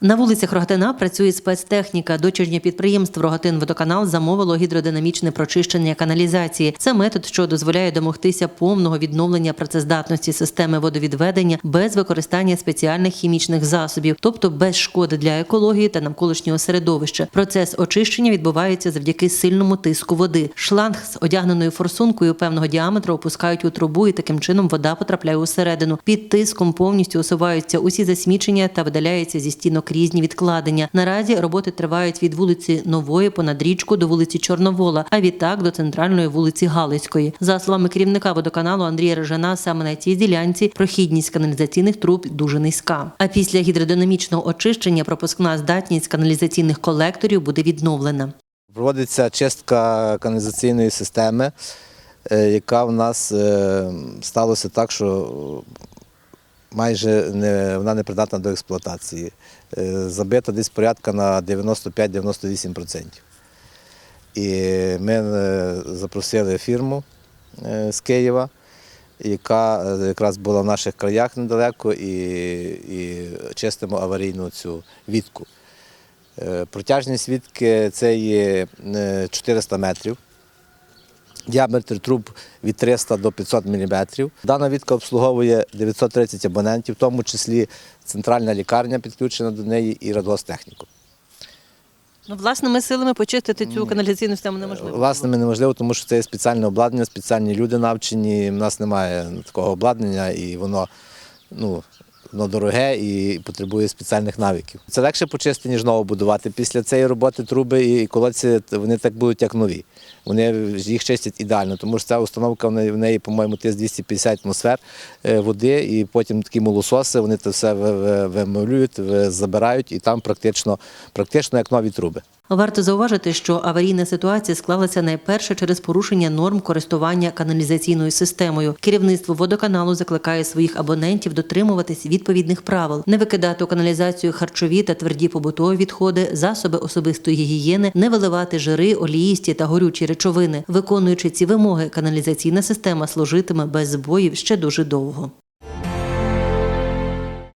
На вулицях Рогатина працює спецтехніка. Дочірнє підприємство Рогатин Водоканал замовило гідродинамічне прочищення каналізації. Це метод, що дозволяє домогтися повного відновлення працездатності системи водовідведення без використання спеціальних хімічних засобів, тобто без шкоди для екології та навколишнього середовища. Процес очищення відбувається завдяки сильному тиску води. Шланг з одягненою форсункою певного діаметру опускають у трубу, і таким чином вода потрапляє усередину. Під тиском повністю усуваються усі засмічення та видаляється зі стінок різні відкладення. Наразі роботи тривають від вулиці Нової понад річку до вулиці Чорновола, а відтак до центральної вулиці Галицької. За словами керівника водоканалу Андрія Режана, саме на цій ділянці прохідність каналізаційних труб дуже низька. А після гідродинамічного очищення пропускна здатність каналізаційних колекторів буде відновлена. Проводиться чистка каналізаційної системи, е, яка в нас е, сталося так, що майже не, вона не придатна до експлуатації. Е, Забита десь порядка на 95-98%. І ми е, запросили фірму е, з Києва, яка якраз була в наших краях недалеко, і, і чистимо аварійну цю відку. Протяжність відки це є е, 400 метрів. Діаметр труб від 300 до 500 мм. Дана відка обслуговує 930 абонентів, в тому числі центральна лікарня підключена до неї і радгостехніку. Ну, власними силами почистити цю каналізаційну систему неможливо. Власними неможливо, тому що це є спеціальне обладнання, спеціальні люди навчені. У нас немає такого обладнання, і воно, ну, воно дороге і потребує спеціальних навиків. Це легше почистити, ніж ново будувати. Після цієї роботи труби і колодці вони так будуть, як нові. Вони їх чистять ідеально, тому що ця установка в неї, по-моєму, тиск 250 атмосфер е, води, і потім такі молососи, вони це все ви- ви- вимовлюють, забирають, і там практично, практично як нові труби. Варто зауважити, що аварійна ситуація склалася найперше через порушення норм користування каналізаційною системою. Керівництво водоканалу закликає своїх абонентів дотримуватись відповідних правил, не викидати у каналізацію харчові та тверді побутові відходи, засоби особистої гігієни, не виливати жири, оліїсті та горючі речовини. Виконуючи ці вимоги, каналізаційна система служитиме без збоїв ще дуже довго.